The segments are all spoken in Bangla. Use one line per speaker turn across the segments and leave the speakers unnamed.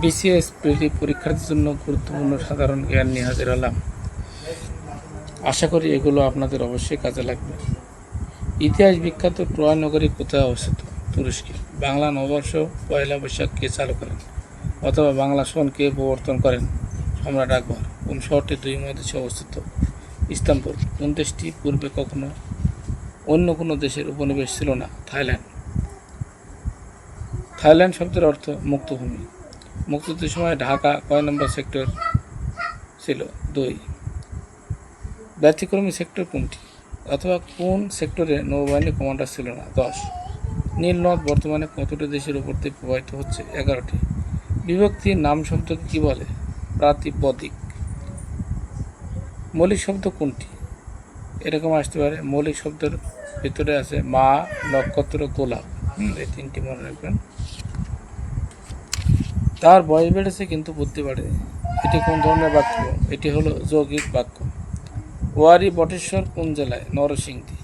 বিসিএস প্রিলি পরীক্ষার্থীর জন্য গুরুত্বপূর্ণ সাধারণ জ্ঞান নিয়ে হাজির হলাম। আশা করি এগুলো আপনাদের অবশ্যই কাজে লাগবে। ইতিহাস বিখ্যাত ট্রয় নগরী কোথায় অবস্থিত? তুরস্কে। বাংলা নববর্ষ, পয়লা বৈশাখ কে চালু করেন? অথবা বাংলা সন কে প্রবর্তন করেন? সম্রাট আকবর, কোন শহরটি দুই মহাদেশে অবস্থিত? ইস্তাম্বুল, কোন দেশটি পূর্বে কখনো অন্য কোনো দেশের উপনিবেশ ছিল না? থাইল্যান্ড। থাইল্যান্ড শব্দের অর্থ মুক্তভূমি। মুক্তিযুদ্ধের সময় ঢাকা কয় নম্বর সেক্টর ছিল? দুই। ব্যতিক্রমী সেক্টর কোনটি? অথবা কোন সেক্টরে নৌবাহিনী কমান্ডার ছিল না? দশ। নীলনদ বর্তমানে কতটি দেশের উপর দিয়ে প্রবাহিত হচ্ছে? এগারোটি। বিভক্তির নাম শব্দকে কী বলে? প্রাতিপদিক। মৌলিক শব্দ কোনটি? এরকম আসতে পারে। মৌলিক শব্দের ভিতরে আছে মা, নক্ষত্র, গোলাপ। এই তিনটি মনে রাখবেন। তার বয়স বেড়েছে কিন্তু বুদ্ধি বাড়েনি এটি কোন ধরনের বাক্য? এটি হলো যৌগিক বাক্য। ওয়ারি বটেশ্বর কোন জেলায়? নরসিংদী।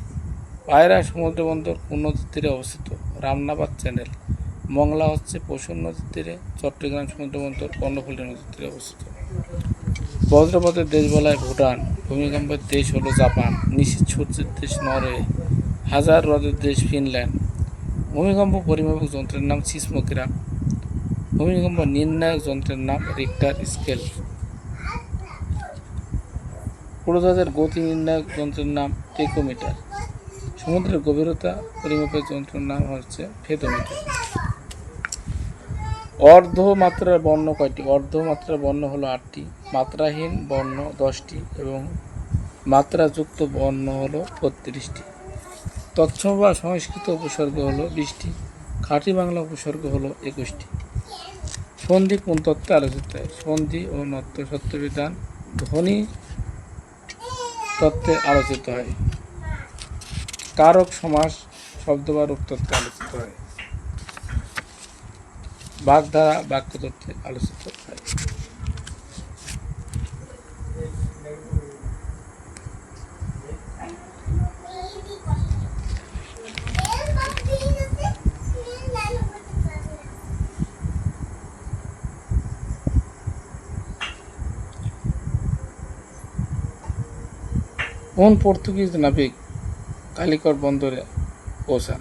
পায়রা সমুদ্র বন্দর কোন নদীর তীরে অবস্থিত? রামনাবাদ চ্যানেল। মংলা হচ্ছে পশুর নদীর তীরে, চট্টগ্রাম সমুদ্র বন্দর কর্ণফুলী নদীর তীরে অবস্থিত। বজ্রপথের দেশ বলায় ভুটান। ভূমিকম্পের দেশ হলো জাপান। নিশীত সূর্যের দেশ নরওয়ে। হাজার হ্রদের দেশ ফিনল্যান্ড। ভূমিকম্প, পরিমাপক যন্ত্রের নাম সিসমোগ্রাম। ভূমিকম্প নির্ণায়ক যন্ত্রের নাম রিক্টার স্কেল উড়োজাহাজের গতি নির্ণায়ক যন্ত্রের নাম টেকোমিটার সমুদ্রের গভীরতা পরিমাপের যন্ত্রের নাম হচ্ছে ফেদোমিটার অর্ধমাত্রার বর্ণ কয়টি? অর্ধমাত্রার বর্ণ হলো আটটি, মাত্রাহীন বর্ণ দশটি এবং মাত্রাযুক্ত বর্ণ হলো বত্রিশটি। তৎসম বা সংস্কৃত উপসর্গ হলো বিশটি, খাঁটি বাংলা উপসর্গ হলো একুশটি। সন্ধি কোন তত্ত্বে আলোচিত? সন্ধি ও নত্য সত্যবিধান ধ্বনি তত্ত্বে আলোচিত হয়। কারক সমাস শব্দ বা রূপ তত্ত্বে আলোচিত হয়। বাগধারা বাক্য তত্ত্বে আলোচিত হয়। কোন পর্তুগিজ নাবিক কালিকট বন্দরে পৌঁছান?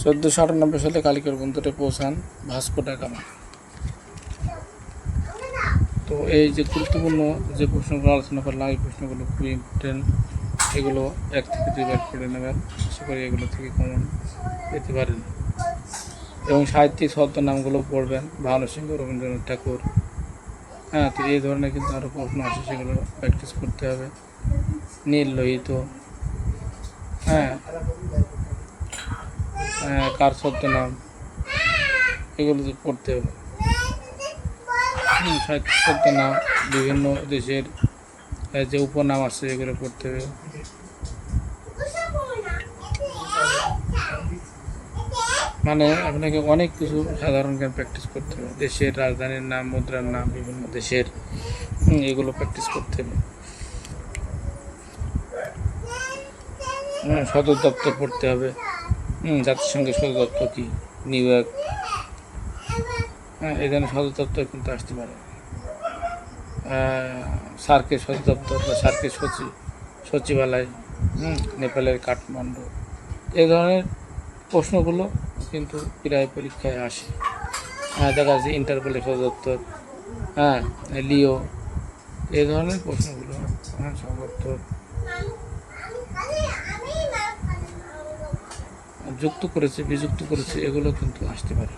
চোদ্দোশো আটানব্বই সালে কালিকট বন্দরে পৌঁছান ভাস্কো ডা গামা। তো এই যে গুরুত্বপূর্ণ যে প্রশ্নগুলো আলোচনা করলাম, এই প্রশ্নগুলো খুবই ইম্পর্টেন্ট এগুলো এক থেকে দুইবার পড়ে নেবেন। আশা করি এগুলো থেকে কমন পেতে পারেন। এবং সাহিত্যিক ছদ্মনামগুলো পড়বেন। ভানু সিংহ রবীন্দ্রনাথ ঠাকুর হ্যাঁ তো এই ধরনের কিন্তু আরও প্রশ্ন আছে সেগুলো প্র্যাকটিস করতে হবে। নীল লোহিত হ্যাঁ। হ্যাঁ, কার ছদ্মনাম এগুলো তো পড়তে হবে। সত্য ছদ্মনাম বিভিন্ন দেশের যে উপনাম আসছে এগুলো পড়তে হবে। মানে আপনাকে অনেক কিছু সাধারণ জ্ঞান প্র্যাকটিস করতে হবে। দেশের রাজধানীর নাম, মুদ্রার নাম, বিভিন্ন দেশের এগুলো প্র্যাকটিস করতে হবে। সদর দপ্তর পড়তে হবে। জাতিসংঘের সদর দপ্তর কি? নিউ ইয়র্ক হ্যাঁ ধরনের সদর দপ্তর কিন্তু আসতে পারে। সার্কের সদর দপ্তর বা সার্কের সচিব সচিবালয় নেপালের কাঠমান্ডু। এ ধরনের প্রশ্নগুলো কিন্তু প্রায় পরীক্ষায় আসে। হ্যাঁ দেখা যাচ্ছে ইন্টারপোল দপ্তর হ্যাঁ লিও এ ধরনের প্রশ্নগুলো হ্যাঁ দপ্তর যুক্ত করেছে, বিযুক্ত করেছে, এগুলো কিন্তু আসতে পারে।